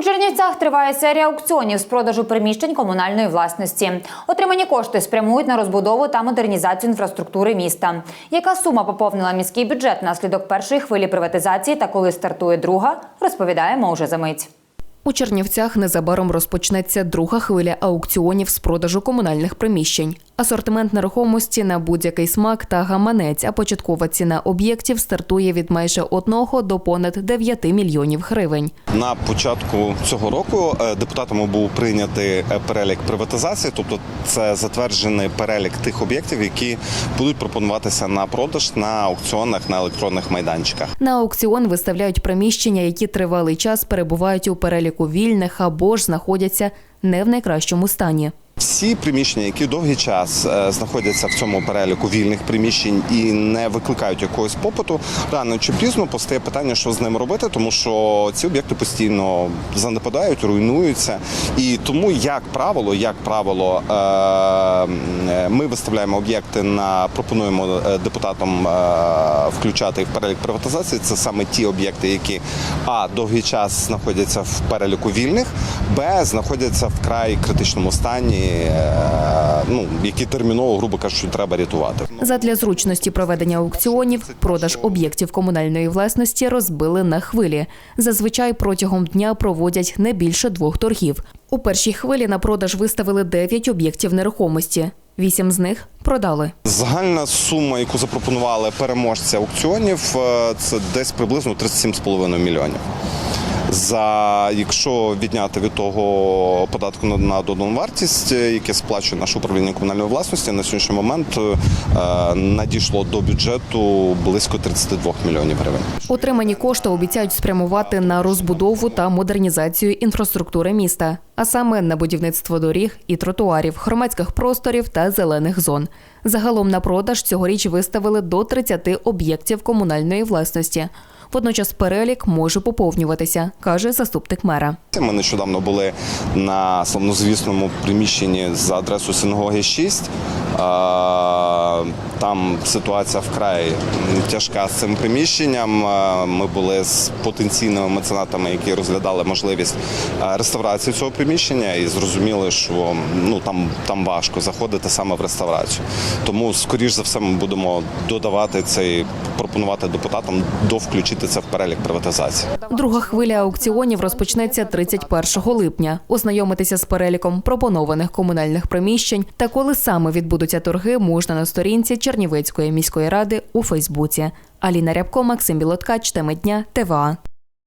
У Чернівцях триває серія аукціонів з продажу приміщень комунальної власності. Отримані кошти спрямують на розбудову та модернізацію інфраструктури міста. Яка сума поповнила міський бюджет наслідок першої хвилі приватизації та коли стартує друга, розповідаємо уже за мить. У Чернівцях незабаром розпочнеться друга хвиля аукціонів з продажу комунальних приміщень. Асортимент нерухомості на будь-який смак та гаманець, а початкова ціна об'єктів стартує від майже 1 до понад 9 мільйонів гривень. На початку цього року е, депутатами був прийнятий е, перелік приватизації, тобто це затверджений перелік тих об'єктів, які будуть пропонуватися на продаж на аукціонах на електронних майданчиках. На аукціон виставляють приміщення, які тривалий час перебувають у переліку вільних або ж знаходяться не в найкращому стані. Всі приміщення, які довгий час е, знаходяться в цьому переліку вільних приміщень і не викликають якогось попиту, рано чи пізно постає питання, що з ними робити, тому що ці об'єкти постійно занепадають, руйнуються. І тому, як правило, як правило, е, ми виставляємо об'єкти на пропонуємо е, депутатам включати в перелік приватизації. Це саме ті об'єкти, які а довгий час знаходяться в переліку вільних, б знаходяться в край критичному стані, е, ну які терміново, грубо кажучи, треба рятувати. Задля зручності проведення аукціонів продаж об'єктів комунальної власності розбили на хвилі. Зазвичай протягом дня проводять не більше двох торгів. У першій хвилі на продаж виставили 9 об'єктів нерухомості. Вісім з них продали. Загальна сума, яку запропонували переможці аукціонів, е, це десь приблизно 37,5 мільйонів. За якщо відняти від того податку на, додану вартість, е, яке сплачує наше управління комунальної власності, на сьогоднішній момент е, надійшло до бюджету близько 32 мільйонів гривень. Отримані кошти обіцяють спрямувати на розбудову та модернізацію інфраструктури міста, а саме на будівництво доріг і тротуарів, громадських просторів та зелених зон. Загалом на продаж цьогоріч виставили до 30 об'єктів комунальної власності. Водночас перелік може поповнюватися, каже заступник мера. Ми нещодавно були на славнозвісному приміщенні за адресою синагоги 6. Там ситуація вкрай тяжка з цим приміщенням. Е, Ми були з потенційними меценатами, які розглядали можливість е, реставрації цього приміщення, і зрозуміли, що ну там, там важко заходити саме в реставрацію. Тому, скоріш за все, ми будемо додавати цей, пропонувати депутатам довключити це в перелік приватизації. Друга хвиля аукціонів розпочнеться 31 липня. Ознайомитися з переліком пропонованих комунальних приміщень та коли саме відбудуться торги, можна на сторінці Чернівецької міської ради у Фейсбуці. Аліна Рябко, Максим Білоткач, теми дня, ТВА.